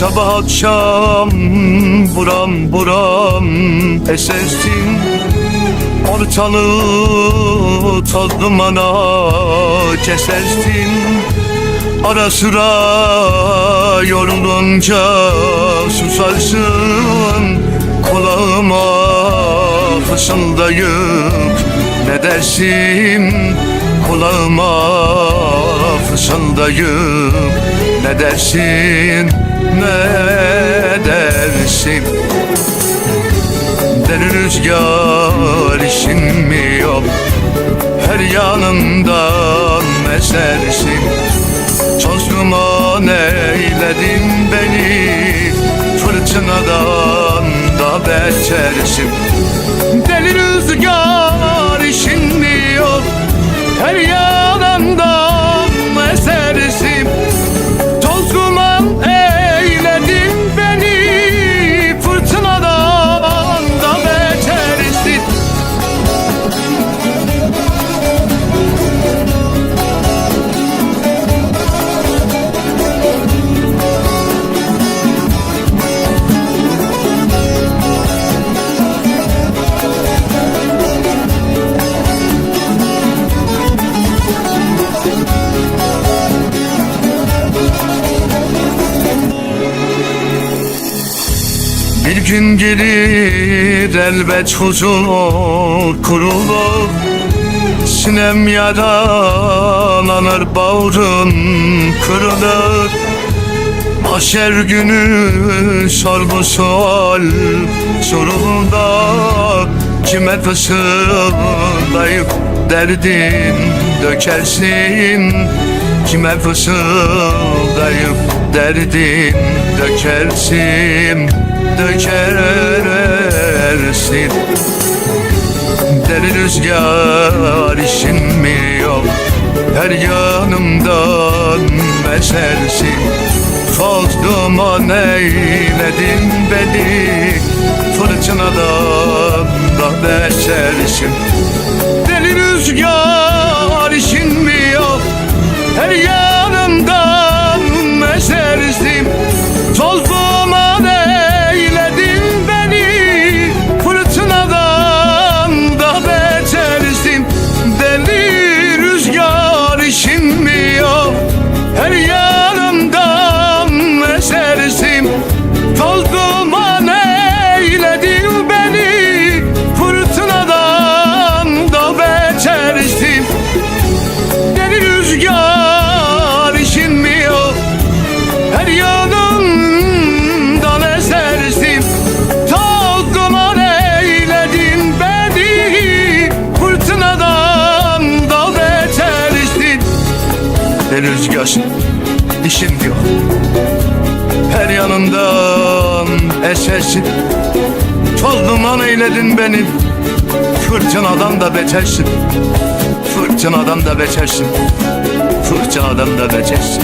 Sabah akşam buram buram esersin. Ortalığı toz dumana kesersin. Ara sıra yorulunca susarsın. Kulağıma fısıldayıp ne dersin? Kulağıma fısıldayıp ne dersin ne dersin? Deli rüzgar işin mi yok Her yanından esersin. Toz duman eyledin beni Fırtınadan da betersin. Deli rüzgar Bir gün gelir elbet huzur kurulur. Sinem yaralanır bağrın kırılır. Mahşer günü sor bu sual sorulunda Kime fısıldayıp derdin dökersin? Kime fısıldayıp derdin dökersin Dökersin. Deli rüzgar işin mi yok? Her yanımdan mesersin Toz duman eyledin beni Fırtınadan da besersin. Deli rüzgar yanımdan esersin Toz duman eyledin beni? Fırtınadan da betersin. Deli rüzgar işin diyor Her yanımdan esersin. Toz duman eyledin beni. Fırtınadan da betersin. Fırtınadan da betersin. Fırtınadan da betersin